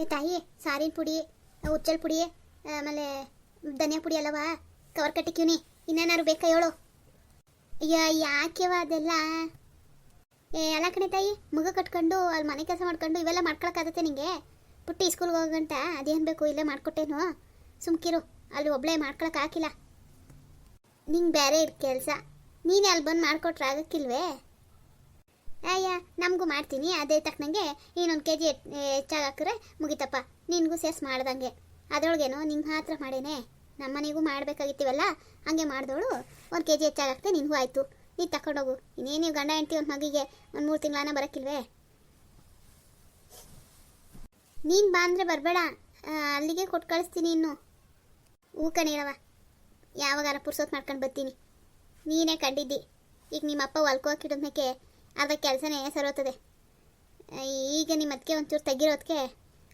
ಏ ತಾಯಿ, ಸಾರಿನ ಪುಡಿ ಉಚ್ಚಲ್ ಪುಡಿ ಆಮೇಲೆ ಧನಿಯಾ ಪುಡಿ ಅಲ್ಲವಾ? ಕವರ್ ಕಟ್ಟಿಕ್ಯೂನಿ ಇನ್ನೇನಾದ್ರು ಬೇಕಾ ಹೇಳು. ಅಯ್ಯ ಯಾಕೆವ ಅದೆಲ್ಲ? ಏ ಎಲ್ಲ ಕಣೆ ತಾಯಿ, ಮಗ ಕಟ್ಕೊಂಡು, ಅಲ್ಲಿ ಮನೆ ಕೆಲಸ ಮಾಡ್ಕೊಂಡು ಇವೆಲ್ಲ ಮಾಡ್ಕೊಳಕ್ಕಾಗತ್ತೆ ನಿಂಗೆ? ಪುಟ್ಟಿ ಸ್ಕೂಲ್ಗೆ ಹೋಗಂಟ ಅದೇನು ಬೇಕು ಇಲ್ಲೇ ಮಾಡ್ಕೊಟ್ಟೇನು? ಸುಮ್ಕಿರು, ಅಲ್ಲಿ ಒಬ್ಳೆ ಮಾಡ್ಕೊಳಕ್ಕೆ ಹಾಕಿಲ್ಲ. ನಿಂಗೆ ಬೇರೆ ಇರ್ ಕೆಲಸ. ನೀನೇ ಅಲ್ಲಿ ಬಂದು ಮಾಡಿಕೊಟ್ರೆ ಆಗಕ್ಕಿಲ್ವೇ? ಅಯ್ಯ ನಮಗೂ ಮಾಡ್ತೀನಿ. ಅದೇ ತಕ್ಕನಂಗೆ ಇನ್ನೊಂದು ಕೆ ಜಿ ಹೆಚ್ಚಾಗಿ ಹಾಕಿದ್ರೆ ಮುಗಿತಪ್ಪ. ನಿನಗೂ ಸೇರ್ಸ್ ಮಾಡ್ದಂಗೆ. ಅದ್ರೊಳಗೇನೋ ನಿಮ್ಮ ಹಾತ್ರ ಮಾಡೇನೆ. ನಮ್ಮನೆಗೂ ಮಾಡಬೇಕಾಗಿತ್ತೀವಲ್ಲ, ಹಂಗೆ ಮಾಡಿದವಳು ಒಂದು ಕೆ ಜಿ ಹೆಚ್ಚಾಗಿ ಹಾಕ್ತೆ ನಿನಗೂ ಆಯಿತು. ನೀನು ತಗೊಂಡೋಗು ಇನ್ನೇನು ನೀವು ಗಂಡ, ಹೆಂಡ್ತಿ ಒಂದು ಮಗಿಗೆ ಒಂದು ಮೂರು ತಿಂಗಳಾನ ಬರೋಕ್ಕಿಲ್ವೇ? ನೀನು ಬಾ ಅಂದರೆ ಬರಬೇಡ. ಅಲ್ಲಿಗೆ ಕೊಟ್ಟು ಕಳಿಸ್ತೀನಿ ಇನ್ನು. ಹೂ ಕಣೀಳವ ಯಾವಾಗಾರ ಪುರ್ಸೊತ್ತು ಮಾಡ್ಕೊಂಡು ಬರ್ತೀನಿ. ನೀನೇ ಕಂಡಿದ್ದಿ. ಈಗ ನಿಮ್ಮ ಅಪ್ಪ ಅರ್ಧ ಕೆಲಸನೇ ಸರೋತದೆ ಈಗ ನಿಮ್ಮ ಅದಕ್ಕೆ ಒಂಚೂರು ತೆಗಿರೋದಕ್ಕೆ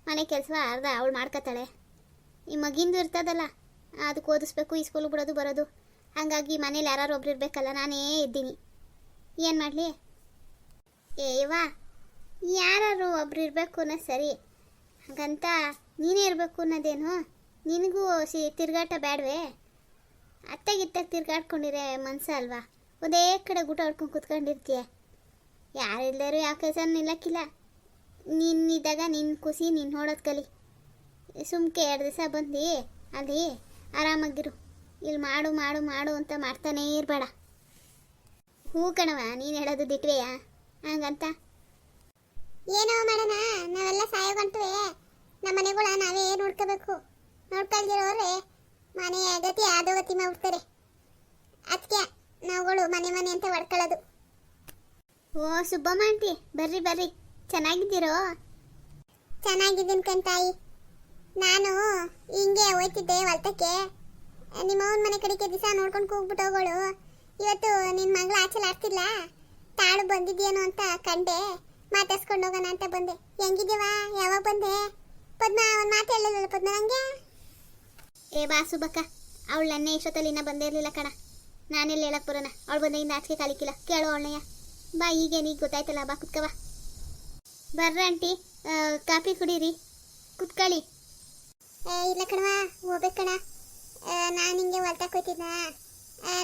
ಮನೆ ಕೆಲಸ ಅರ್ಧ ಅವಳು ಮಾಡ್ಕೊತಾಳೆ ಈ ಮಗಿಂದು ಇರ್ತದಲ್ಲ ಅದಕ್ಕೆ ಓದಿಸ್ಬೇಕು, ಈ ಸ್ಕೂಲ್ಗೆ ಬಿಡೋದು, ಬರೋದು. ಹಾಗಾಗಿ ಮನೇಲಿ ಯಾರು ಒಬ್ರು ಇರಬೇಕಲ್ಲ, ನಾನೇ ಇದ್ದೀನಿ. ಏನು ಮಾಡಲಿ? ಏವಾ ಯಾರು ಒಬ್ರು ಇರಬೇಕು ಅನ್ನೋ ಸರಿ. ಹಾಗಂತ ನೀನೇ ಇರಬೇಕು ಅನ್ನೋದೇನು? ನಿನಗೂ ಸಿ, ತಿರ್ಗಾಟ ಬೇಡವೇ ಅತ್ತೆಗಿತ್ತಾಗ ತಿರ್ಗಾಡ್ಕೊಂಡಿರೇ ಮನಸ್ಸಲ್ವಾ ಒಂದೇ ಕಡೆ ಊಟ ಹೊಡ್ಕೊಂಡು ಕುತ್ಕೊಂಡಿರ್ತೀಯ. ಯಾರಿಲ್ಲರೂ ಯಾವ ಕೆಲಸ ನಿಲ್ಲಕ್ಕಿಲ್ಲ. ನಿನ್ನಿದ್ದಾಗ ನಿನ್ನ ಖುಷಿ ನಿನ್ನ ನೋಡೋದು ಕಲಿ. ಸುಮ್ಕೆ ಎರಡು ದಿವಸ ಬಂದು ಅಲ್ಲಿ ಆರಾಮಾಗಿರು. ಇಲ್ಲಿ ಮಾಡು ಮಾಡು ಮಾಡು ಅಂತ ಮಾಡ್ತಾನೇ ಇರಬೇಡ. ಹೂ ಕಣವ ನೀನು ಹೇಳೋದು ದಿಟ್ವೆಯಾ? ಹಂಗಂತ. ಏನೋ ಮಾಡೋಣ, ನಾವೆಲ್ಲ ಸಾಯೋಗಂಟುವೆ ನಮ್ಮ ಮನೆಗಳ ನಾವೇ ನೋಡ್ಕೋಬೇಕು. ನೋಡ್ಕೊಳ್ದಿರೋರೆ ಮನೆಯ ಗತಿ ಆದೋ ಗತಿ ಮಾಡ್ಬಿಡ್ತಾರೆ ಅದಕ್ಕೆ ನಾವುಗಳು ಮನೆ ಮನೆ ಅಂತ ಹೊಡ್ಕೊಳ್ಳೋದು. ಓ ಸುಬ್ಬಮ್ಮ ಆಂಟಿ ಬರ್ರಿ ಬರ್ರಿ. ಚೆನ್ನಾಗಿದ್ದೀರೋ? ಚೆನ್ನಾಗಿದ್ದೀನಿ ಕಣ್ತಾಯಿ ನಾನು ಹಿಂಗೆ ಹೋಯ್ತಿದ್ದೆ ಹೊಲ್ತಕ್ಕೆ. ನಿಮ್ಮ ಅವನ ಮನೆ ಕಡೆಗೆ ದಿವಸ ನೋಡ್ಕೊಂಡು ಹೋಗ್ಬಿಟ್ಟು ಹೋಗೋಳು. ಇವತ್ತು ನಿನ್ನ ಮಗಳು ಆಚೆ ಆಡ್ತಿಲ್ಲ ತಾಳು ಬಂದಿದ್ಯೇನೋ ಅಂತ ಕಂಡೆ. ಮಾತಾಡ್ಸ್ಕೊಂಡು ಹೋಗೋಣ ಅಂತ ಬಂದೆ. ಹೆಂಗಿದ್ದೀವ ಯಾವಾಗ ಬಂದೆ? ಪದ್ಮ ಒಂದು ಮಾತು ಹೇಳಿಲ್ಲ ಪದ್ಮ ನಂಗೆ? ಏ ಬಾ ಸುಬಕ್ಕ ಅವಳು ನೆನ್ನೆ ಇಷ್ಟೊತ್ತಲ್ಲಿ ಇನ್ನೂ ಬಂದೇ ಇರಲಿಲ್ಲ ಕಣ. ನಾನೆಲ್ಲಿ ಹೇಳಕ್ ಬರೋಣ? ಅವಳು ಬಂದಾಗಿಂದ ಆಚೆಗೆ ಕಲಿಕಿಲ್ಲ ಕೇಳು ಅವಳಯ್ಯ ಬಾ ಈಗ ನೀ ಗೊತ್ತಾಯ್ತಲ್ಲ ಬಾ ಕುತ್ಕ ಬಾ. ಬರ್ರ ಆಂಟಿ. ಕಾಫಿ ಕುಡೀರಿ. ಕುತ್ಕೊಳ್ಳಿ. ಇಲ್ಲ ಕಣವ ಹೋಗ್ಬೇಕಣ ನಾನು ಹಿಂಗೆ ಹೊಲ್ತಕ್ಕೆ ಹೋಯ್ತಿದ್ನ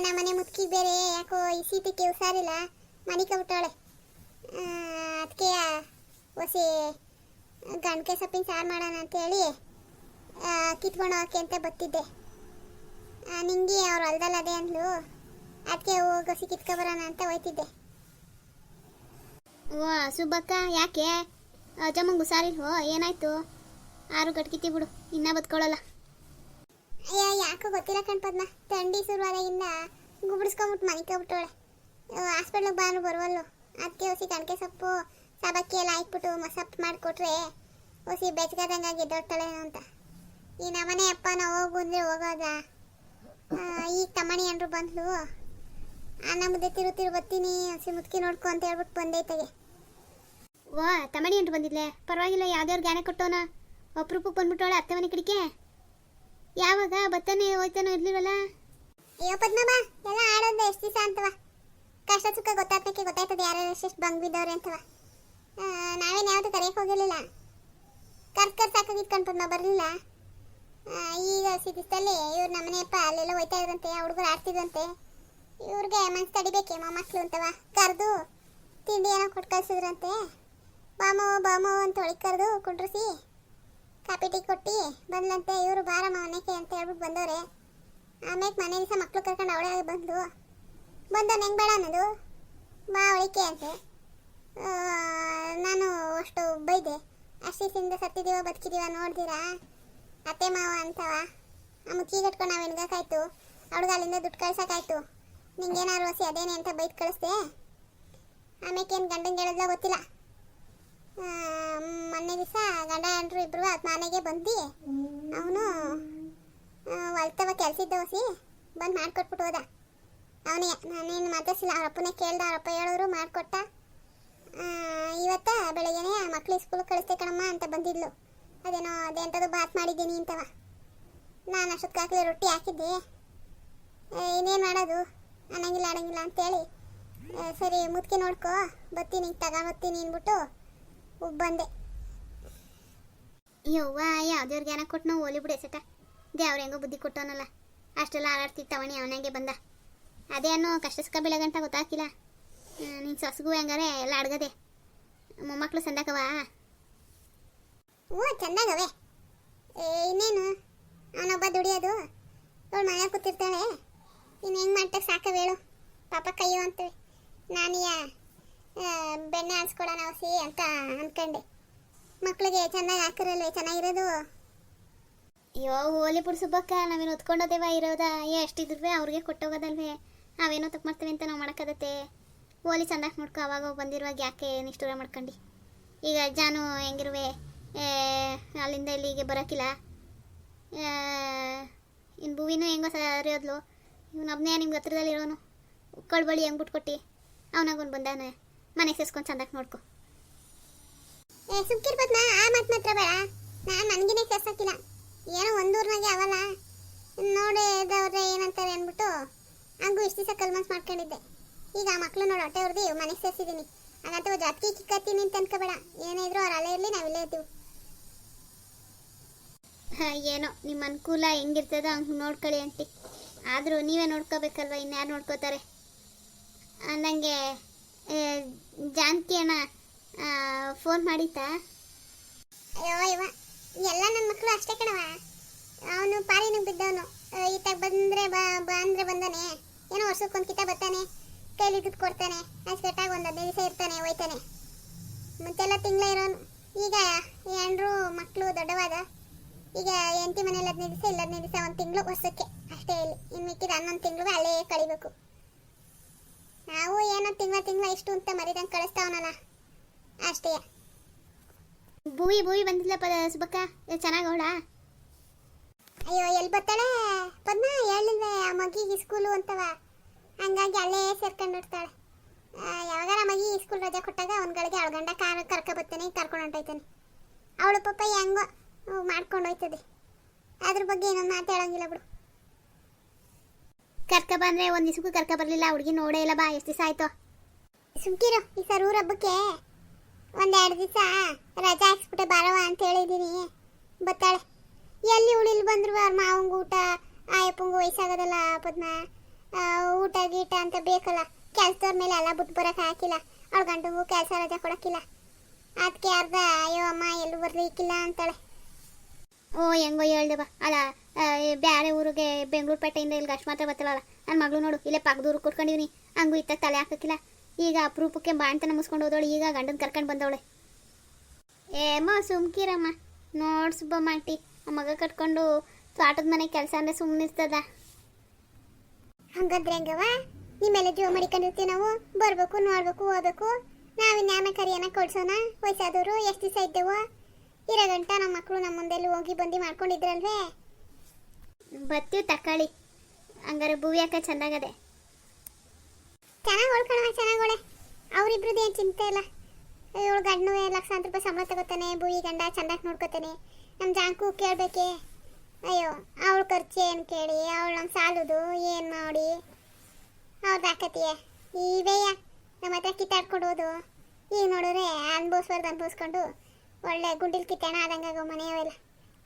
ನಮ್ಮ ಮನೆ ಮುತ್ಕಿ ಬೇರೆ ಯಾಕೋ ಈ ಸೀಟಿಗೆ ಹುಷಾರಿಲ್ಲ. ಮನೆ ಕಬಿಟ್ಟವಳೆ ಅದಕ್ಕೆ ಹೊಸಿ ಗಂಡ್ಕೆ ಸೊಪ್ಪಿನ ಸಾರು ಮಾಡೋಣ ಅಂತೇಳಿ ಕಿತ್ಕೊಂಡು ಹೋಗಕ್ಕೆ ಅಂತ ಬತ್ತಿದ್ದೆ. ಆ, ನಿಂಗೆ ಅವ್ರು ಹೊಲ್ದಲ್ಲ ಅದೇ ಅಂದ್ಲು. ಅದಕ್ಕೆ ಹೋಗೋಸಿ ಕಿತ್ಕೊಬರೋಣ ಅಂತ ಹೋಯ್ತಿದ್ದೆ. ಓ, ಸುಬ್ಬಕ್ಕ, ಯಾಕೆ? ಅಜ್ಜಮ್ಮಂಗೆ ಹುಷಾರಿಲ್ವೋ ಏನಾಯ್ತು? ಆರು ಗಟ್ಕಿತಿ ಬಿಡು, ಇನ್ನ ಬದ್ಕೊಳ್ಳಲ್ಲ ಅಯ್ಯ, ಯಾಕೋ ಗೊತ್ತಿಲ್ಲ ಕಣ್ಪದ್ನ ಥಂಡಿ ಶುರುವಾದಾಗಿಂದ ಗುಬಿಡಿಸ್ಕೊಂಬಿಟ್ಟು ಮನಿಕೊಬಿಟ್ಟವಳೆ ಹಾಸ್ಪಿಟ್ಲಿಗೆ ಬಾನು ಬರುವಲ್ಲು. ಅದಕ್ಕೆ ಹೊಸಿ ಕಣಕೆ ಸೊಪ್ಪು ಸಬಕ್ಕಿ ಎಲ್ಲ ಹಾಕ್ಬಿಟ್ಟು ಮಸಪ್ಪು ಮಾಡಿಕೊಟ್ರೆ ಹೊಸಿ ಬೆಚ್ಚಗದಂಗೆ ಎದ್ದೋಡ್ತಾಳೆ ಅಂತ. ಈ ನಮ್ಮನೆ ಅಪ್ಪ ನಾವು ಹೋಗು ಅಂದರೆ ಹೋಗೋದ? ಈಗ ತಮ್ಮಣಿ ಅಂದ್ರು ಬಂದ್ಲು. ಅನ್ನ ಮುದ್ದೆ ತಿರು ತಿರು ಬರ್ತೀನಿ ಹಸಿ ಮುದ್ಕಿ ನೋಡ್ಕೊ ಅಂತ ಹೇಳ್ಬಿಟ್ಟು ಬಂದೈತೆಗೆ. ವಾ ತಮಣಿ ಅಂತ ಬಂದಿದ್ಲೆ? ಪರವಾಗಿಲ್ಲ ಯಾವ್ದಾದ್ರು ಜ್ಞಾನ ಕೊಟ್ಟೋನ ಅಪ್ರೂಪಕ್ಕೆ ಬಂದ್ಬಿಟ್ಟವಳೆ ಅತ್ತೆ ಮನೆ ಕಡಿಕೆ ಯಾವಾಗ? ಬತ್ತಾನೆ ಹೋಯ್ತಾನೋ ಇರ್ಲಿಲ್ವಲ್ಲ? ಅಯ್ಯೋ ಪದ್ಮಮ್ಮ ಎಲ್ಲ ಆಡೋದು ಎಷ್ಟು ದಿವಸ ಅಂತವ? ಕಷ್ಟ ಸುಖ ಗೊತ್ತಾಗ್ತಕ್ಕೆ ಗೊತ್ತಾಯ್ತದೆ ಯಾರು ಎಷ್ಟೆಷ್ಟು ಬಂಗ್ ಬಿದ್ದವ್ರೆ ಅಂತವ. ನಾವೇನು ಯಾವುದು ಕರೆಯಕ್ಕೆ ಹೋಗಿರ್ಲಿಲ್ಲ. ಕರ್ಸ್ ಕರ್ಸ್ ಹಾಕೋಗಿದ್ ಪದ್ಮ ಬರಲಿಲ್ಲ. ಈಗ ಸಿಗಿಸ್ತಲ್ಲಿ ಇವ್ರು ನಮ್ಮನೆಯಪ್ಪ ಅಲ್ಲೆಲ್ಲ ಹೋಯ್ತಾ ಇದ್ರಂತೆ ಹುಡುಗರು ಆಡ್ತಿದ್ರಂತೆ. ಇವ್ರಿಗೆ ಮನ್ಸು ತಡಿಬೇಕೆ ಮಕ್ಕಳು ಅಂತವ ಕರೆದು ತಿಂಡಿ ಏನೋ ಕೊಟ್ಟು ಕಳ್ಸಿದ್ರಂತೆ. ಬಾಮೋ ಬಾಮೋ ಅಂತ ಒಳಗೆ ಕರೆದು ಕುಂಡ್ರಿಸಿ ಕಾಪಿ ಟೀ ಕೊಟ್ಟು ಬಂದ್ಲಂತೆ ಇವರು ಬಾರ ಮನೆಗೆ ಅಂತ ಹೇಳ್ಬಿಟ್ಟು ಬಂದವ್ರೆ. ಆಮೇಲೆ ಮನೆ ದಿವಸ ಮಕ್ಳು ಕರ್ಕೊಂಡು ಅವಳೇ ಬಂದು ಬಂದವನು ಹೆಂಗೆ ಬೇಡ ಅನ್ನೋದು? ಬಾ ಅವಳಿಕೆ ಅಂತೆ. ನಾನು ಅಷ್ಟು ಬೈದೆ. ಅಷ್ಟಿಸಿಂದ ಸತ್ತಿದೀವ ಬದುಕಿದೀವ ನೋಡ್ದಿರಾ? ಅತ್ತೆ ಮಾವ ಅಂತವ ಆ ಮುಚ್ಚಿ ಕಟ್ಕೊಂಡು ನಾವು ಹೆಣ್ಗಾಕಾಯ್ತು ಅವ್ಳಿಗೆ ಅಲ್ಲಿಂದ ದುಡ್ಡು ಕಳ್ಸೋಕ್ಕಾಯ್ತು ನಿಂಗೇನಾರು ಹಸಿ ಅದೇನೆ ಅಂತ ಬೈದು ಕಳಿಸ್ದೆ. ಆಮೇಲೆ ಏನು ಗಂಡಂಗೆ ಹೇಳಿದ್ಲ ಗೊತ್ತಿಲ್ಲ. ಮೊನ್ನೆ ದಿವಸ ಗಂಡ ಅಂಡ್ರು ಇಬ್ರು ಅದು ಮನೆಗೆ ಬಂದು ಅವನು ಹೊಲ್ತವ ಕೆಲಸಿದ್ದ ಹಸಿ ಬಂದು ಮಾಡಿಕೊಟ್ಬಿಟ್ಟು ಹೋದ. ಅವನಿಗೆ ನಾನೇನು ಮಾತಾಡ್ಸಿಲ್ಲ, ಅವ್ರ ಅಪ್ಪನೇ ಕೇಳ್ದ ಅಪ್ಪ ಹೇಳಿದ್ರು ಮಾಡಿಕೊಟ್ಟ. ಇವತ್ತ ಬೆಳಗ್ಗೆನೆ ಮಕ್ಳು ಸ್ಕೂಲ್ ಕಳಿಸ್ತೇ ಕಣಮ್ಮ ಅಂತ ಬಂದಿದ್ಲು. ಅದೇನೋ ಅದೆಂಥದ್ದು ಬಾತ್ ಮಾಡಿದ್ದೀನಿ ಅಂತವ. ನಾನು ಅಷ್ಟೊತ್ತಿಗಾಗಲೇ ರೊಟ್ಟಿ ಹಾಕಿದ್ದೆ. ಇನ್ನೇನು ಮಾಡೋದು? ಅನ್ನಂಗಿಲ್ಲ ಆಡಂಗಿಲ್ಲ ಅಂತೇಳಿ. ಸರಿ, ಮುದ್ಕೆ ನೋಡ್ಕೊ. ಬತ್ತೀನಿ ತಗೊಂಬತ್ತೀನಿ ಅಂದ್ಬಿಟ್ಟು ಬಂದೆ. ಯವ್ವ ಯಾವ್ದೇವ್ರಿಗೆ ಏನೋ ಕೊಟ್ಟು ನಾವು ಓಲಿ ಬಿಡೆ ಸೆಟ ದೇವ್ರ ಹೆಂಗೋ ಬುದ್ಧಿ ಕೊಟ್ಟವನಲ್ಲ. ಅಷ್ಟೆಲ್ಲ ಆಡಾಡ್ತಿತ್ತವಣಿ ಅವನಂಗೆ ಬಂದ. ಅದೇನು ಕಷ್ಟ ಸುಖ ಬೆಳಗಂಟ ಗೊತ್ತಾಗಿಲ್ಲ ನಿನ್ನ ಸೊಸಗು ಹೆಂಗಾರೆ ಎಲ್ಲ ಅಡ್ಗದೆ. ಮೊಮ್ಮಕ್ಳು ಸಂದಾಕವ ಓ ಚಂದಾಗವೆ. ಏ, ಇನ್ನೇನು? ಅವನೊಬ್ಬ ದುಡಿಯೋದು. ಅವಳು ಮನೆಯಾಗ ಕೂತಿರ್ತಾಳೆ. ಇನ್ನು ಹೆಂಗೆ ಮಾಡ್ತಕ್ಕೆ ಸಾಕ ಹೇಳು. ಪಾಪ ಕೈಯೋ ಅಂತೇಳಿ ನಾನೀಯ ಬೆಣ್ಣೆ ಹಾಸ್ಕೊಡೋಣ ಅವಸಿ ಅಂತ ಅಂದ್ಕೊಂಡೆ ಮಕ್ಕಳಿಗೆ ಚೆನ್ನಾಗಿ ಹಾಕಿರಲ್ವೇ ಚೆನ್ನಾಗಿರೋದು? ಅಯ್ಯೋ ಓಲಿ ಸುಬ್ಬಕ್ಕ ನಾವೇನು ಹೊತ್ಕೊಂಡೋದೇವ ಇರೋದ? ಎಷ್ಟಿದ್ರೆ ಅವ್ರಿಗೆ ಕೊಟ್ಟೋಗೋದಲ್ವೇ. ನಾವೇನೋ ತಪ್ಪು ಮಾಡ್ತೀವಿ ಅಂತ ನಾವು ಮಾಡೋಕ್ಕಾಗತ್ತೆ. ಓಲಿ ಚಂದಾಗಿ ನೋಡ್ಕೊ ಅವಾಗ ಬಂದಿರುವಾಗ ಯಾಕೆ ನಿಷ್ಠೂರ ಮಾಡ್ಕೊಂಡು? ಈಗ ಅಜ್ಜಾನು ಹೆಂಗಿರುವೆ? ಏ, ಅಲ್ಲಿಂದ ಇಲ್ಲಿಗೆ ಬರೋಕ್ಕಿಲ್ಲ ಇನ್ನು ಭೂವಿನೂ ಹೆಂಗೋ ಸರಿಯೋದ್ಲು. ಇವನೊಬ್ಬನೇ ನಿಮ್ಗೆ ಹತ್ರದಲ್ಲಿ ಇರೋನು. ಕಳ್ಬಳಿ ಹೆಂಗೆ ಬಿಟ್ಕೊಟ್ಟು? ಅವನಾಗೊಂದು ಬಂದಾನೆ ಮನೆಗೆ ಸೇಸ್ಕೊಂಡು ಚಂದಾಗಿ ನೋಡ್ಕೊ. ಏ ಸುಮ್ಕಿರ್ಬೋದ್ನಾ ಆ ಮಾತು ಮಾತ್ರ ಬೇಡ. ನಾನು ನನಗೇನೆ ಸೇರ್ಸಕ್ಕಿಲ್ಲ. ಏನೋ ಒಂದೂರ್ನಾಗೆ ಅವಲ್ಲ. ನೋಡಿದವ್ರೆ ಏನಂತಾರೆ ಅಂದ್ಬಿಟ್ಟು ಹಂಗೂ ಇಷ್ಟು ದಿವಸ ಕಲ್ಮನ್ಸ್ ಮಾಡ್ಕೊಂಡಿದ್ದೆ. ಈಗ ಆ ಮಕ್ಳು ನೋಡಿ ಹೊಟ್ಟೆ ಹೊಡೆದು ಮನೆಗೆ ಸೇರಿಸಿದ್ದೀನಿ ಹಾಗಂತ ಜಾತ್ಗೆ ಕಿಕ್ಕತ್ತೀನಿ ಅಂತ ಅನ್ಕೋಬೇಡ. ಏನೇ ಇದ್ರು ಅವ್ರು ಅಲ್ಲೇ ಇರಲಿ ನಾವಿಲ್ಲೇ ಇದ್ದೀವಿ ಏನೋ ನಿಮ್ಮ ಅನುಕೂಲ ಹೆಂಗಿರ್ತದೋ ಹಂಗೆ ನೋಡ್ಕೊಳ್ಳಿ ಅಂಟಿ ಆದರೂ ನೀವೇ ನೋಡ್ಕೋಬೇಕಲ್ವ ಇನ್ಯಾರು ನೋಡ್ಕೋತಾರೆ? ಏ, ಜಾನಕಿ ಅಣ್ಣ ಫೋನ್ ಮಾಡಿತ್ತಾ? ಅಯ್ಯೋ ಇವ ಎಲ್ಲ ನನ್ನ ಮಕ್ಕಳು ಅಷ್ಟೇ ಕಣವ ಅವನು ಪಾರಿನ ಬಿದ್ದವನು. ಈತ ಬಂದ್ರೆ ಬಾ ಅಂದ್ರೆ ಬಂದಾನೆ. ಏನೋ ವರ್ಷಕ್ಕೊಂದು ಕಿತ ಬರ್ತಾನೆ. ಕೈಲಿ ದುಡ್ಡು ಕೊಡ್ತಾನೆ. ಅಚ್ಚುಕಟ್ಟಾಗಿ ಒಂದು ದಿವಸ ಇರ್ತಾನೆ ಹೋಯ್ತಾನೆ ಮುಂಚೆಲ್ಲ ತಿಂಗಳ ಇರೋನು. ಈಗ ಹೆಂಡ್ರು ಮಕ್ಕಳು ದೊಡ್ಡವಾದ ಈಗ ಎಂಟಿ ಮನೇಲಿ ಹದಿನೈದು ದಿವಸ, ಇಲ್ಲ ಹದಿನೈದು ದಿವಸ ಒಂದು ತಿಂಗಳು ವರ್ಷಕ್ಕೆ ಅಷ್ಟೇ ಇಲ್ಲಿ. ಇನ್ನು ಮಿಕ್ಕಿದ ಹನ್ನೊಂದು ತಿಂಗಳು ಅಲ್ಲೇ ಕಳಿಬೇಕು. ನಾವು ಏನೋ ತಿಂಗಳ ತಿಂಗಳ ಇಷ್ಟು ಅಂತ ಮರಿದಂಗೆ ಕಳಿಸ್ತಾವನಲ್ಲ, ಅಷ್ಟೇ. ಭೂವಿ ಭೂವಿ ಬಂದಿಲ್ಲ ಪದ ಸುಬಕ್ಕ ಚೆನ್ನಾಗಿ ಅವಳ? ಅಯ್ಯೋ, ಎಲ್ಲಿ ಬರ್ತಾಳೆ? ಪದ್ಮ, ಹೇಳಿಲ್ವೇ, ಆ ಮಗಿಗೆ ಸ್ಕೂಲು ಅಂತವ. ಹಂಗಾಗಿ ಅಲ್ಲೇ ಸೇರ್ಕೊಂಡು ಇರ್ತಾಳೆ. ಯಾವಾಗಾರ ಮಗಿ ಸ್ಕೂಲ್ ರಜೆ ಕೊಟ್ಟಾಗ ಅವನ್ಗಳಿಗೆ ಅವಳ ಗಂಡ ಕಾರ್ ಕರ್ಕ ಬರ್ತಾನೆ, ಕರ್ಕೊಂಡು ಹೊಂಟೈತೇನೆ ಅವಳು ಪಾಪ ಹೆಂಗೋ ಮಾಡ್ಕೊಂಡು ಹೋಯ್ತದೆ. ಅದ್ರ ಬಗ್ಗೆ ಏನೊಂದು ಮಾತಾಡಂಗಿಲ್ಲ ಬಿಡು. ಕರ್ಕ ಬಂದ್ರೆ ಒಂದ್ ದಿವಸಕ್ಕೂ ಕರ್ಕ ಬರ್ಲಿಲ್ಲ, ಹುಡುಗಿ ನೋಡೇ ಇಲ್ಲ ಬಾ, ಎಷ್ಟು ದಿವಸ ಆಯ್ತು. ಸುಮ್ಕಿರು, ಈ ಸರ್ ಊರ ಹಬ್ಬಕ್ಕೆ ಒಂದೆರಡು ದಿವಸ ರಜಾ ಹಾಕ್ಸ್ಬಿಟ್ಟೆ, ಬಾರವ ಅಂತ ಹೇಳಿದೀನಿ. ಬತ್ತಾಳೆ. ಎಲ್ಲಿ ಉಳಿಲ್ ಬಂದ್ರು ಅವ್ರ ಮಾವಂಗ ಊಟ ಆಯಪ್ಪಂಗು ವಯಸ್ಸಾಗೋದಲ್ಲ, ಪದ್ಮ? ಊಟ ಗೀಟ ಅಂತ ಬೇಕಲ್ಲ, ಕೆಲ್ಸದವ್ರ ಮೇಲೆ ಎಲ್ಲ ಬಿಟ್ಟು ಬರಕ್ ಹಾಕಿಲ್ಲ. ಅವ್ಳ ಗಂಟಂಗೂ ಕೆಲಸ ರಜಾ ಕೊಡೋಕ್ಕಿಲ್ಲ. ಅದಕ್ಕೆ ಅರ್ಧ, ಅಯ್ಯೋ ಅಮ್ಮ, ಎಲ್ಲೂ ಬರ್ಲಿಕ್ಕಿಲ್ಲ ಅಂತಾಳೆ. ಓ, ಹೆಂಗೋ ಹೇಳ್ದೆ ಬಾ. ಅಲ್ಲ ಬೇರೆ ಊರಿಗೆ ಬೆಂಗಳೂರು ಪೇಟೆಯಿಂದ ಇಲ್ಲಿ ಅಷ್ಟು ಮಾತ್ರ ಬರ್ತಲ್ಲ ನನ್ನ ಮಗಳು ನೋಡು, ಇಲ್ಲೇ ಪಕ್ಕದೂರು ಕೊಟ್ಕೊಂಡಿವ್ನಿ ಹಂಗೂ ಇತ್ತ ತಲೆ ಹಾಕಕ್ಕಿಲ್ಲ. ಈಗ ಅಪರೂಪಕ್ಕೆ ಬಾಣ್ತನ ಮುಸ್ಕೊಂಡು ಹೋದವಳು, ಈಗ ಗಂಡನ ಕರ್ಕೊಂಡು ಬಂದವಳೆ. ಏಮ್ಮ ಸುಮ್ಕಿರಮ್ಮ. ನೋಡ್ ಸುಬ್ಬಮ್ಮ ಆಂಟಿ ಆ ಮಗ ಕಟ್ಕೊಂಡು ತೋಟದ ಮನೆ ಕೆಲಸ ಅಂದ್ರೆ ಸುಮ್ಮನಿಸ್ತದ ಹಂಗಂದ್ರೆ ಹೆಂಗವ ನಿಮ್ಮೆಲ್ಲ ಜೀವ ಮಡಿಕೊಂಡಿರ್ತೀವಿ ನಾವು. ಬರ್ಬೇಕು, ನೋಡ್ಬೇಕು, ಓದಬೇಕು. ನಾವಿನ್ಯಾಮ ಕರಿಯನ್ನ ಕೊಡ್ಸೋಣ? ವಯಸ್ಸಾದವರು, ಎಷ್ಟು ದಿವಸ ಇದ್ದೆವು? ಇರೋ ಗಂಟ ನಮ್ಮ ಮಕ್ಕಳು ನಮ್ಮ ಮುಂದೆಲ್ಲಿ ಹೋಗಿ ಬಂದು ಮಾಡ್ಕೊಂಡಿದ್ರಲ್ವೇ? ಬತ್ತಿ ತಕೊಳ್ಳಿ ಹಂಗಾರೆ ಭೂವಿ ಅಕ್ಕ ಚೆನ್ನಾಗದೆ. ಚೆನ್ನಾಗಿ ಹೊಳ್ಕೊಳ ಚೆನ್ನಾಗೋಳೆ ಅವರಿಬ್ರದ್ದು ಏನು ಚಿಂತೆ ಇಲ್ಲ. ಇವಳು ಲಕ್ಷ ಲಕ್ಷಾಂತರ ರೂಪಾಯಿ ಸಂಬಳ ತಗೋತಾನೆ ಭೂವಿ ಗಂಡ ಚೆನ್ನಾಗಿ ನೋಡ್ಕೋತಾನೆ. ನಮ್ಮ ಜಾಂಕು ಕೇಳಬೇಕೆ? ಅಯ್ಯೋ ಅವಳ ಖರ್ಚು ಏನು ಕೇಳಿ? ಅವಳು ನಮ್ಮ ಸಾಲದು ಏನು ಮಾಡಿ? ಅವ್ರದ್ದು ಹಾಕತಿಯ ಇವೆಯ ನಮ್ಮ ಹತ್ರ ಕಿತ್ತಾಡ್ಕೊಂಡು ಹೋದು ಈಗ ನೋಡಿದ್ರೆ ಅನ್ಭವಿಸ್ಬಾರ್ದು ಅನ್ಭವಿಸ್ಕೊಂಡು. ಒಳ್ಳೆ ಗುಂಡಿಲ್ ಕಿತ್ತಣ ಆದಂಗಾಗೋ ಮನೆಯವೆಲ್ಲ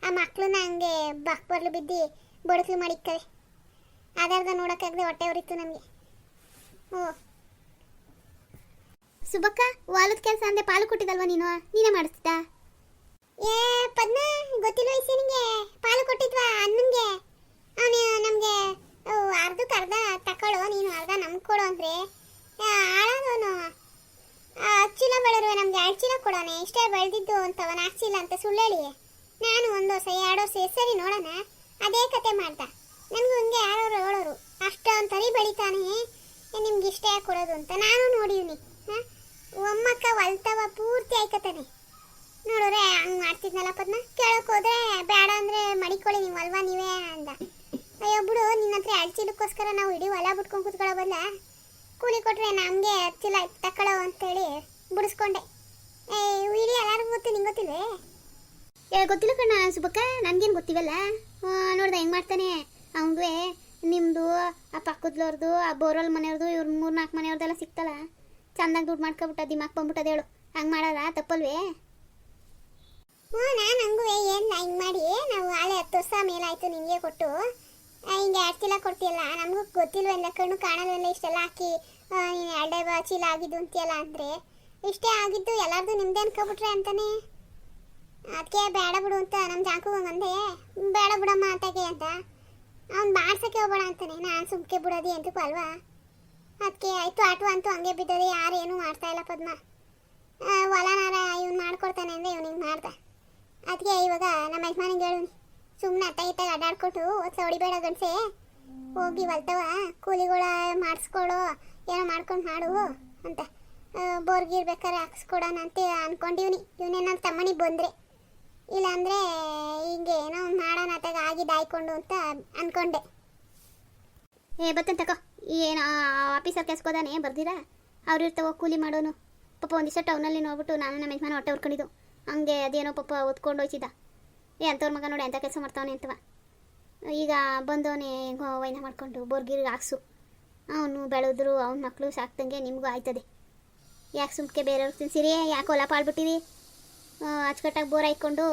ಆ ಮಕ್ಳನ್ನ ಹಂಗೆ ಬಕ್ ಬರ್ಲು ಬಿದ್ದು ಬಡಕ್ಲು ಮಾಡಿಕ್ಕವೆ. ಅದಾರ್ದ ನೋಡೋಕ್ಕಾಗದೆ ಹೊಟ್ಟೆ ಉರಿತು ನಮಗೆ. ಓ ಸುಬಕ್ಕ ವಾಲದ ಕೆಲಸ ಅಂದೆ ಪಾಲು ಕೊಟ್ಟಿದ್ದಲ್ವಾ ನೀನು? ನೀನೇ ಮಾಡಿಸ್ತಿದ್ದ? ಏ ಪದ್ಮ ಗೊತ್ತಿಲ್ಲ ವಯಸ್ಸು ನಿಮಗೆ ಪಾಲು ಕೊಟ್ಟಿದ್ವಾ ಅನ್ನಂಗೆ ಅವನು ನಮಗೆ ಅರ್ಧಕ್ಕೆ ಅರ್ಧ ತಕೊಳ್ಳು ನೀನು ಅರ್ಧ ನಮ್ಗೆ ಕೊಡು ಅಂದ್ರೆ. ನಮ್ಗೆ ಚೀಲ ಇಷ್ಟೇ ಬೆಳೆದಿದ್ದು ಅಂತ ಅವನ ಹಾಕ್ಸಿಲ್ಲ ಅಂತ ಸುಳ್ಳೇಳಿಯೇ ನಾನು ಒಂದು ವರ್ಷ, ಎರಡು ವರ್ಷ ನೋಡೋಣ. ಅದೇ ಕತೆ ಮಾಡ್ದ. ನನಗೂ ಹಿಂಗೆ ಯಾರೋರು ಹೇಳೋರು. ಅಷ್ಟೊಂದು ತರಿ ಬೆಳಿತಾನೆ. ನಿಮ್ಗೆ ಇಷ್ಟೇ ಕೊಡೋದು ಅಂತ ನಾನು ನೋಡಿವ್ನಿ ಹಾಂ? ಒಮ್ಮಕ್ಕ ಒಲ್ತವ ಪೂರ್ತಿ ಆಯ್ಕತಾನೆ. ನೋಡೋರೆ, ಹಂಗೆ ಮಾಡ್ತಿದ್ನಲ್ಲ ಪದ್ಮ? ಕೇಳೋಕೆ ಹೋದ್ರೆ ಬೇಡ ಅಂದ್ರೆ ಮಡಿಕೊಳ್ಳಿ, ನೀವು ಅಲ್ವಾ ನೀವೇ ಅಂದ. ಅಯ್ಯೋ, ಬಿಡು, ನಿನ್ನ ಹತ್ರ ಎರಡು ಚೀಲಕ್ಕೋಸ್ಕರ ನಾವು ಇಡೀ ಹೊಲ ಬಿಟ್ಕೊಂಡು ಕೂತ್ಕೊಳ್ಳೋ ಬದಲ. ಕೂಲಿ ಕೊಟ್ಟರೆ ನಮಗೆ ಹತ್ತಿಲ್ಲ ತಕ್ಕೊಳ್ಳೋ ಅಂತೇಳಿ ಬಿಡಿಸ್ಕೊಂಡೆ. ಇಡೀ ಎಲ್ಲರಿಗೂ ಗೊತ್ತು ನಿಂಗೆ ಗೊತ್ತಿಲ್ವೇ? ಏ ಗೊತ್ತಿಲ್ಲ ಕಣ್ಣ ಸುಬ್ಬಕ್ಕ ನನ್ಗೇನು ಗೊತ್ತಿವಲ್ಲ? ನೋಡ್ದೆ ಹೆಂಗೆ ಮಾಡ್ತಾನೆ? ಅವನ್ಗೆ ನಿಮ್ಮದು ಆ ಪಕ್ಕದವ್ರದ್ದು ಆ ಬೋರಲ್ ಮನೆಯವ್ರದ್ದು ಇವ್ರ ಮೂರು ನಾಲ್ಕು ಮನೆಯವ್ರದ್ದೆಲ್ಲ ಸಿಕ್ತಲ್ಲ? ಚಂದಾಗಿ ದುಡ್ಡು ಮಾಡ್ಕೊಬಿಟ್ಟ ದಿಮಾಕ್ ಬಂದ್ಬಿಟ್ಟದ ಹೇಳು. ಹಂಗೆ ಮಾಡಲ್ಲ ತಪ್ಪಲ್ವೇ? ಹ್ಞೂ ನಾನು ಹಂಗೂ ಹಿಂಗೆ ಮಾಡಿ? ನಾವು ಆಲೆ ಹತ್ತು ವರ್ಷ ಮೇಲಾಯ್ತು ನಿಮಗೆ ಕೊಟ್ಟು. ಹಿಂಗೆ ಎರಡು ಚೀಲ ಕೊಡ್ತೀಯಲ್ಲ ನಮಗೂ ಗೊತ್ತಿಲ್ವಲ್ಲ ಕಣ್ಣು ಕಾಣಲ್ವಲ್ಲ ಇಷ್ಟೆಲ್ಲ ಹಾಕಿ ನೀನು ಎರಡೇ ಚೀಲ ಆಗಿದ್ದು ಅಂತೀಯಲ್ಲ ಅಂದರೆ. ಇಷ್ಟೇ ಆಗಿದ್ದು ಎಲ್ಲಾರ್ದು ನಿಮ್ದೇ ಅನ್ಕೊಬಿಟ್ರೆ ಅಂತಾನೆ. ಅದಕ್ಕೆ ಬೇಡ ಬಿಡು ಅಂತ ನಮ್ಮ ಜಾಕು ಅಂದೆ. ಬೇಡ ಬಿಡಮ್ಮ ಆತಗೆ ಅಂತ. ಅವ್ನು ಮಾಡ್ಸೋಕ್ಕೆ ಹೋಗ್ಬೇಡ ಅಂತಾನೆ. ನಾನು ಸುಮ್ಕೆ ಬಿಡೋದು ಎಂದಕ್ಕೂ ಅಲ್ವಾ? ಅದಕ್ಕೆ ಆಯಿತು, ಆಟು ಅಂತೂ ಹಂಗೆ ಬಿದ್ದದೆ. ಯಾರು ಏನೂ ಮಾಡ್ತಾ ಇಲ್ಲ ಪದ್ಮ. ಹೊಲನಾರ ಇವ್ನು ಮಾಡ್ಕೊಡ್ತಾನೆ ಅಂದರೆ ಇವ್ನಿಗೆ ಮಾಡ್ದ. ಅದಕ್ಕೆ ಇವಾಗ ನಮ್ಮ ಯಜಮಾನಿಗೆ ಹೇಳು ಸುಮ್ಮನೆ ಅತ್ತ ಇತ್ತಾಗ ಅಡ್ಡಾಡ್ಕೊಟ್ಟು ಹೊಸ ಹೊಡಿಬೇಡ ಗಂಡಸೆ. ಹೋಗಿ ಹೊಲ್ತವ ಕೂಲಿಗಳ ಮಾಡಿಸ್ಕೊಡು ಏನೋ ಮಾಡ್ಕೊಂಡು ಮಾಡು ಅಂತ. ಬೋರ್ಗಿರ್ ಬೇಕಾದ್ರೆ ಹಾಕ್ಸ್ಕೊಡೋಣ ಅಂತ ಅಂದ್ಕೊಂಡಿವ್ನಿ ಇವನೇ ನನ್ನ ತಮ್ಮನಿಗೆ ಬಂದರೆ. ಇಲ್ಲಾಂದರೆ ಹಿಂಗೆ ಏನೋ ಮಾಡೋಣ ಅತ್ತಾಗ ಆಗಿ ಆಯ್ಕೊಂಡು ಅಂತ ಅಂದ್ಕೊಂಡೆ ಏ, ಬತ್ತನ್ ತಕೋ. ಏನು ಆಫೀಸರ್ ಕೆಲ್ಸಕ್ಕೋದಾನೆ ಬರ್ದಿರಾ? ಅವ್ರು ಇರ್ತಾವ ಕೂಲಿ ಮಾಡೋನು. ಪಾಪ ದಿವಸ ಟೌನಲ್ಲಿ ನೋಡ್ಬಿಟ್ಟು ನಾನು ನಮ್ಮ ಯಜಮಾನ ಹೊಟ್ಟೆ ಹೊರ್ಕೊಂಡಿದ್ದು ಹಂಗೆ ಅದೇನೋ ಪಾಪ ಓದ್ಕೊಂಡು ಹೋಯ್ತಿದ್ದ ಏ, ಅಂಥವ್ರ ಮಗ ನೋಡಿ ಎಂಥ ಕೆಲಸ ಮಾಡ್ತಾವನೆ ಅಂತವ. ಈಗ ಬಂದವನೇ ವೈನ ಮಾಡಿಕೊಂಡು ಬೋರ್ಗಿರಿಗೆ ಹಾಕ್ಸು. ಅವನು ಬೆಳೆದ್ರು ಅವನ ಮಕ್ಕಳು ಸಾಕ್ದಂಗೆ ನಿಮಗೂ ಆಯ್ತದೆ. ಯಾಕೆ ಸುಮ್ಕೆ ಬೇರೆಯವ್ರು ತಿನ್ಸಿರಿ? ಯಾಕೆ ಹೊಲ ಪಾಳ್ಬಿಟ್ಟಿರಿ ಅಚ್ಚುಕಟ್ಟಾಗಿ ಬೋರ್ ಹಾಕ್ಕೊಂಡು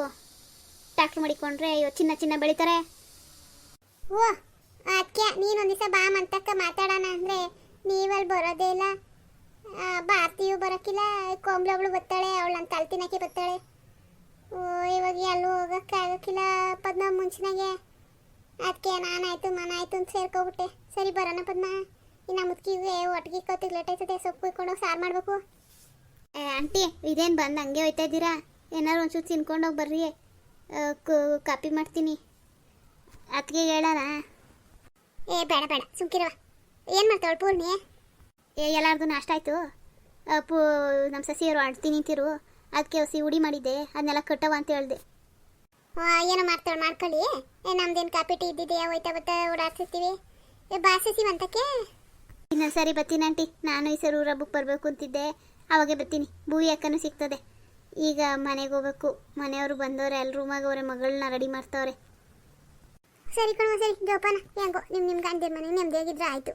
ಟ್ಯಾಕ್ಟ್ರ್ ಮಾಡಿಕೊಂಡ್ರೆ ಇವ್ ಚಿನ್ನ ಚಿನ್ನ ಬೆಳಿತಾರೆ. ಓ ಅದಕ್ಕೆ ನೀನು ಒಂದು ಬಾ ಮಂತಕ್ಕ ಮಾತಾಡೋಣ ಅಂದರೆ ನೀವಲ್ಲಿ ಬರೋದೇ ಇಲ್ಲ. ಭಾರತೀಯು ಬರೋಕ್ಕಿಲ್ಲ ಕೊಂಬ್ಳೊಬ್ಳು ಬರ್ತಾಳೆ ಅವಳು ತಲೆ ತಿನ್ನಕ್ಕೆ ಬರ್ತಾಳೆ. ಓ, ಇವಾಗ ಎಲ್ಲೂ ಹೋಗೋಕ್ಕೆ ಆಗೋಕ್ಕಿಲ್ಲ ಪದ್ಮ ಮುಂಚಿನಾಗೆ. ಅದಕ್ಕೆ ನಾನಾಯ್ತು, ಮನಾಯ್ತು ಅಂತ ಸೇರ್ಕೊಬಿಟ್ಟೆ. ಸರಿ ಬರೋಣ ಪದ್ಮ. ಇನ್ನು ಮುದ್ಕಿಗೆ ಒಟ್ಟಿಗೆ ಕೊತ್ತಿಗೆ ಲೇಟ್ ಆಯ್ತದೆ ಸೊಪ್ಪು ಕುಯ್ಕೊಂಡು ಸಾರು ಮಾಡಬೇಕು. ಆಂಟಿ ಇದೇನು ಬಂದು ಹಂಗೆ ಹೋಯ್ತಾ ಇದ್ದೀರಾ? ಏನಾರು ಒಂಚೂರು ತಿನ್ಕೊಂಡು ಹೋಗಿ ಬರ್ರಿ. ಕಾಪಿ ಮಾಡ್ತೀನಿ. ಅದಕ್ಕೆ ಹೇಳೋಣ ಏ ಬೇಡ ಬೇಡ ಸುಮ್ಕಿರವ ಏನು ಮಾಡ್ತಾವಳು ಪೂರ್ಣಿ? ಏ ಎಲ್ಲಾರ್ದು ನಾಷ್ಟ ಆಯಿತು? ಪೂ ನಮ್ಮ ಸಸಿಯವರು ಆಡ್ತೀನಿ ನಿಂತಿರು. ಅದಕ್ಕೆ ಹಸಿ ಉಡಿ ಮಾಡಿದ್ದೆ. ಅದನ್ನೆಲ್ಲ ಕಟ್ಟವ ಅಂತ ಹೇಳ್ದೆ. ಏನೋ ಮಾಡ್ತಾಳೆ ಮಾಡ್ಕೊಳ್ಳಿ. ಏ ನಮ್ದೇನು ಕಾಪಿ ಟೀ ಇದ್ದಿದೆಯಾ ಹೋಯ್ತಾ ಬತ್ತಾ ಓಡಾಡ್ತಿರ್ತೀವಿ. ಏ ಬಾ ಸಸಿ ಬಂತಕ್ಕೆ ಇನ್ನೊಂದು ಸರಿ ಬರ್ತೀನಿ ಆಂಟಿ. ನಾನು ಈ ಸರಿ ಬುಕ್ ಬರಬೇಕು ಅಂತಿದ್ದೆ. ಅವಾಗೆ ಬರ್ತೀನಿ. ಭೂವಿ ಅಕ್ಕನೂ ಸಿಗ್ತದೆ. ಈಗ ಮನೆಗೆ ಹೋಗ್ಬೇಕು. ಮನೆಯವರು ಬಂದವ್ರೆ ಎಲ್ಲ ರೂಮಾಗ ಅವರೇ ಮಗಳನ್ನ ರೆಡಿ ಮಾಡ್ತಾವ್ರೆ. ಸರಿ ಕಣೋ, ಸರಿ. ಜೋಪಾನ ಹೆಂಗೋ ನಿಮ್ಮ ನಿಮ್ಮ ಗಂಡನ ಮನೆ ನೆಮ್ಮದಿಯಾಗಿದ್ರೆ ಆಯಿತು.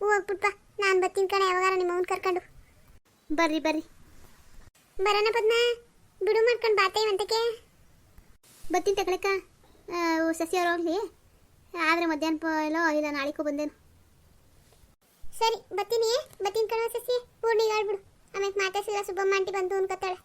ಹೋಗ್ಬಿಟ್ಪ. ನಾನು ಬರ್ತೀನಿ ಕಣೆ. ಯಾವಾಗಾರ ನಿಮ್ಮ ಅವ್ನ ಕರ್ಕೊಂಡು. ಬರ್ರಿ ಬರ್ರಿ. ಬರೋಣ ಪದ್ಮ. ಬಿಡು ಮಾಡ್ಕೊಂಡು ಬಾತೇ ಮಂತಕ್ಕೆ ಬರ್ತೀನಿ ತಗೊಳಕ್ಕ. ಸಸಿಯವ್ರು ಹೋಗ್ಲಿ. ಆದರೆ ಮಧ್ಯಾಹ್ನ ಎಲ್ಲೋ ಇಲ್ಲ, ನಾಳೆಗೂ ಬಂದೇನು. ಸರಿ ಬತ್ತೀನಿ ಬತ್ತೀನಿ ಕಣ ಸಸಿ. ಪೂರ್ಣಿಗೆ ಹೇಳ್ಬಿಡು. ಆಮೇಲೆ ಮಾತಾಡ್ಸಿಲ್ಲ ಸುಬ್ಬಮ್ಮ ಆಂಟಿ ಬಂದು ಅನ್ಕೋತಾಳೆ